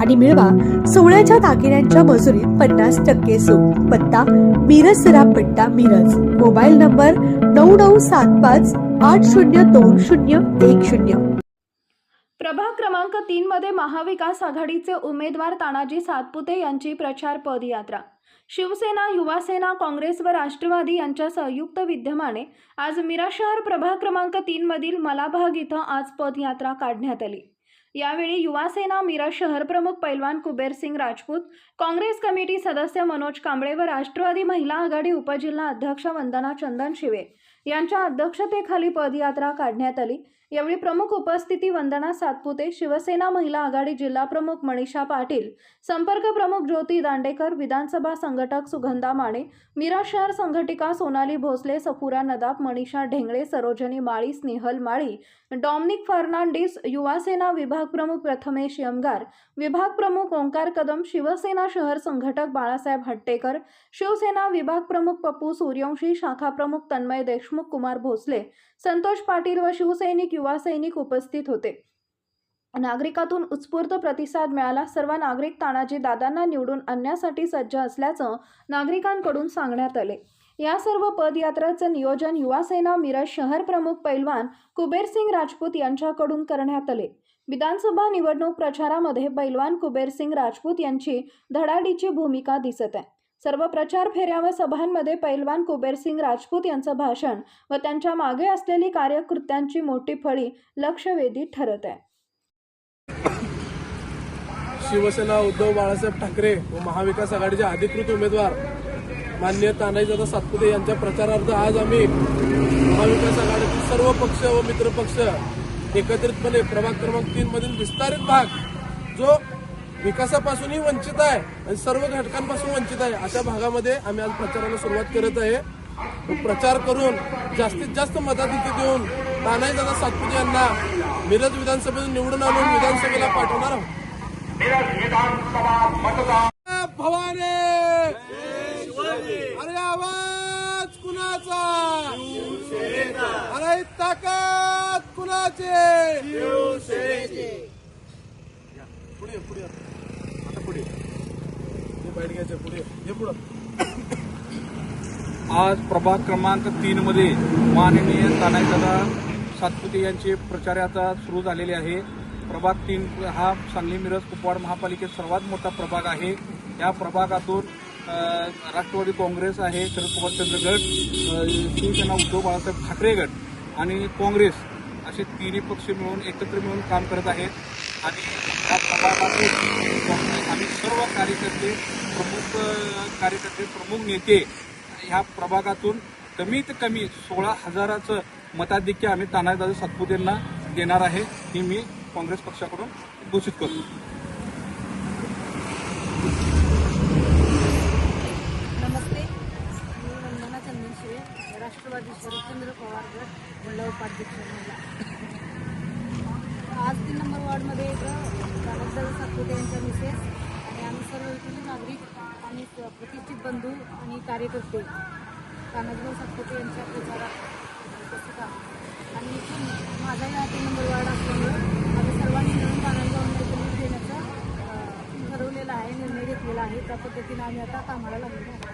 आणि मिळवा सोळ्याच्या दागिन्यांच्या मजुरीत पन्नास टक्के सूट. पत्ता मिरज सरापट्टा मिरज. मोबाईल नंबर नऊ नऊ सात पाच आठ शून्य दोन शून्य एक शून्य. प्रभाग क्रमांक तीन मध्ये महाविकास आघाडीचे उमेदवार तानाजी सातपुते यांची प्रचार पदयात्रा. शिवसेना युवासेना काँग्रेस व राष्ट्रवादी यांच्या संयुक्त विद्यमाने आज मिरा शहर प्रभाग क्रमांक तीन मधील मलाभाग इथं आज पदयात्रा काढण्यात आली. यावेळी युवासेना मिरज शहर प्रमुख पैलवान कुबेर सिंग राजपूत काँग्रेस कमिटी सदस्य मनोज कांबळे व राष्ट्रवादी महिला आघाडी उपजिल्हा अध्यक्ष वंदना चंदन शिवे. यांच्या अध्यक्षतेखाली पदयात्रा काढण्यात आली. यावेळी प्रमुख उपस्थिती वंदना सातपुते शिवसेना महिला आघाडी जिल्हा प्रमुख मनीषा पाटील संपर्क प्रमुख ज्योती दांडेकर विधानसभा संघटक सुगंधा माने मीरा शहर संघटिका सोनाली भोसले सफुरा नदाब मनीषा ढेंगळे सरोजनी माळी स्नेहल माळी डॉमनिक फर्नांडिस युवासेना विभाग प्रमुख प्रथमेश यमगार विभाग प्रमुख ओंकार कदम शिवसेना शहर संघटक बाळासाहेब हट्टेकर शिवसेना विभाग प्रमुख पप्पू सूर्यवंशी शाखा प्रमुख तन्मय देशमुख कुमार भोसले संतोष पाटील व शिवसैनिक युवा सैनिक उपस्थित होते. नागरिकातून उत्स्फूर्त प्रतिसाद मिळाला. सर्व नागरिक तानाजी दादांना निवडून आणण्यासाठी सज्ज असल्याचं नागरिकांकडून सांगण्यात आले. या सर्व पदयात्रेचं नियोजन युवासेना मिरज शहर प्रमुख पैलवान कुबेरसिंग राजपूत यांच्याकडून करण्यात आले. विधानसभा निवडणूक प्रचारामध्ये पैलवान कुबेरसिंग राजपूत यांची धडाडीची भूमिका दिसत आहे. सर्व प्रचार फेऱ्या व सभांमध्ये पैलवान कुबेरसिंग राजपूत यांचं भाषण व त्यांच्या मागे असलेली कार्यकृत्यांची मोठी फळी लक्षवेधी ठरत आहे. शिवसेना उद्धव बाळासाहेब ठाकरे व महाविकास आघाडीचे अधिकृत उमेदवार मान्य तानाजीदादा सातपुते यांच्या प्रचारार्थ आज आम्ही महाविकास आघाडीतील सर्व पक्ष व मित्रपक्ष एकत्रितपणे प्रभाग क्रमांक तीन मधील विस्तारित भाग जो विकासापासूनही वंचित आहे आणि सर्व घटकांपासून वंचित आहे. अशा भागामध्ये आम्ही आज प्रचाराला सुरुवात करत आहे. प्रचार करून जास्तीत जास्त मताधिक्य देऊन तानाजीदादा सातपुते यांना मिरज विधानसभेतून निवडून आणून विधानसभेला पाठवणार आहोत. भवाने! अरे आवाज कुणाचा? अरे ताकद कुणाचे? पुढे पुढे. आता पुढे. घ्यायचं पुढे. हे पुढं. आज प्रभाग क्रमांक तीन मध्ये माननीय तानाजीदादा सातपुते यांची प्रचार सुरू झालेली आहे. प्रभाग तीन हा सांगली मिरज कुपवाड महापालिकेत सर्वात मोठा प्रभाग आहे. या प्रभागातून राष्ट्रवादी काँग्रेस आहे शरद पवारचंद्र गट शिवसेना उद्धव बाळासाहेब ठाकरे गट आणि काँग्रेस असे तिन्ही पक्ष मिळून एकत्र मिळून काम करत आहेत. आणि या प्रभागाचे आम्ही सर्व कार्यकर्ते प्रमुख कार्यकर्ते प्रमुख नेते ह्या प्रभागातून कमीत कमी सोळा हजाराचं मताधिक्य आम्ही तानाजीदादा सातपुतेंना देणार आहे ही मी काँग्रेस पक्षाकडून घोषित करतो. नमस्ते. मी वंदना राष्ट्रवादी शरदचंद्र पवार गट मंडळ उपाध्यक्ष. मध्ये एक कागददादा सातपुते यांच्या मिसेस आणि आम्ही सर्व इथले नागरिक आणि प्रतिष्ठित बंधू आणि कार्यकर्ते कानाजीभाऊ सातपुते यांच्या प्रचारात उपस्थित आहोत. आणि इथून माझा या नंबर वार्ड असल्यामुळे आम्ही सर्वांनी मिळून कानाजीभाऊंना इथं देण्याचा ठरवलेला आहे निर्णय घेतलेला आहे. त्या पद्धतीने आम्ही आता कामाला लागलेलो आहोत.